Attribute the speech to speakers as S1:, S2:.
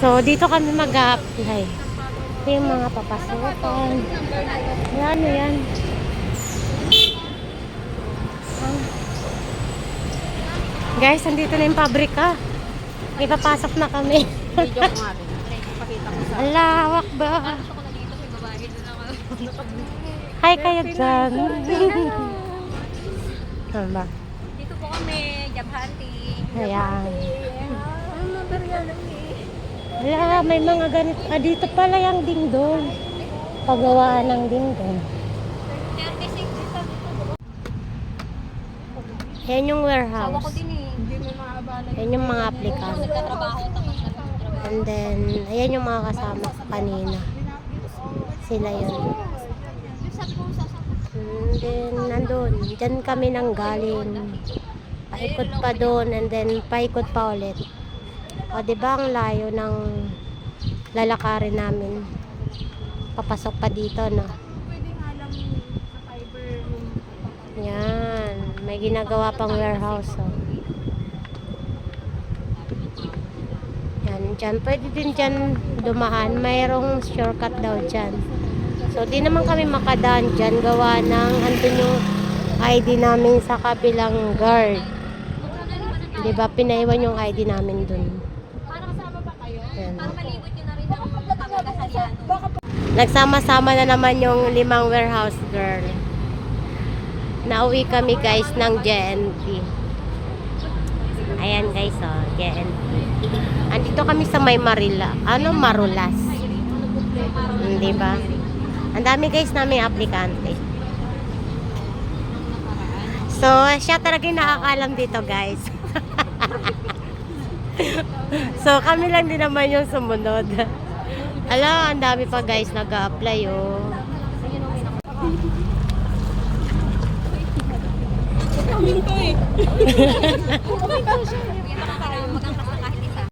S1: So, dito kami mag-apply. Ito yung mga papasukan. Yan, yan. Ah. Guys, andito na yung pabrika. Ipapasok na kami.
S2: Video ko nga sa...
S1: Alawak ba?
S2: Ako.
S1: Hi kayo dyan. Ano ba?
S2: Dito po kami, job hunting.
S1: Ayan.
S2: Ano material lang eh?
S1: Wala, may mga ganito. Ah, dito pala yung dingdong. Pagawaan ng dingdong.
S2: 36 isa dito.
S1: Yan yung warehouse.
S2: eh.
S1: Yan yung mga aplikant. And then, ayan yung mga kasama ko kanina. Sila yun. And then, nandun. Diyan kami nang galing. Paikot pa doon and then paikot pa ulit. O, di ba ang layo ng lalakarin namin? Papasok pa dito, no?
S2: Pwede nga lang sa fiber room.
S1: Yan. May ginagawa pang warehouse, oh. Yan, dyan. Pwede din dyan dumaan. Mayroong shortcut daw dyan. So, di naman kami makadaan dyan. Gawa ng, andun yung ID namin sa kabilang guard. Di ba? Pinaiwan yung ID namin dun.
S2: Para malibot nyo na rin ang pagkakasalian.
S1: Nagsama-sama na naman yung limang warehouse girl. Nauwi kami guys ng JNT. Ayan guys, oh, JNT. Andito kami sa may Marila. Ano, Marulas. Hindi ba? Ang dami guys namin aplikante. So, siya talaga yung nakakalam dito guys. so, kami lang din naman yung sumunod. Ala, ang dami pa guys nag-a-apply oh.
S2: Kaming to eh.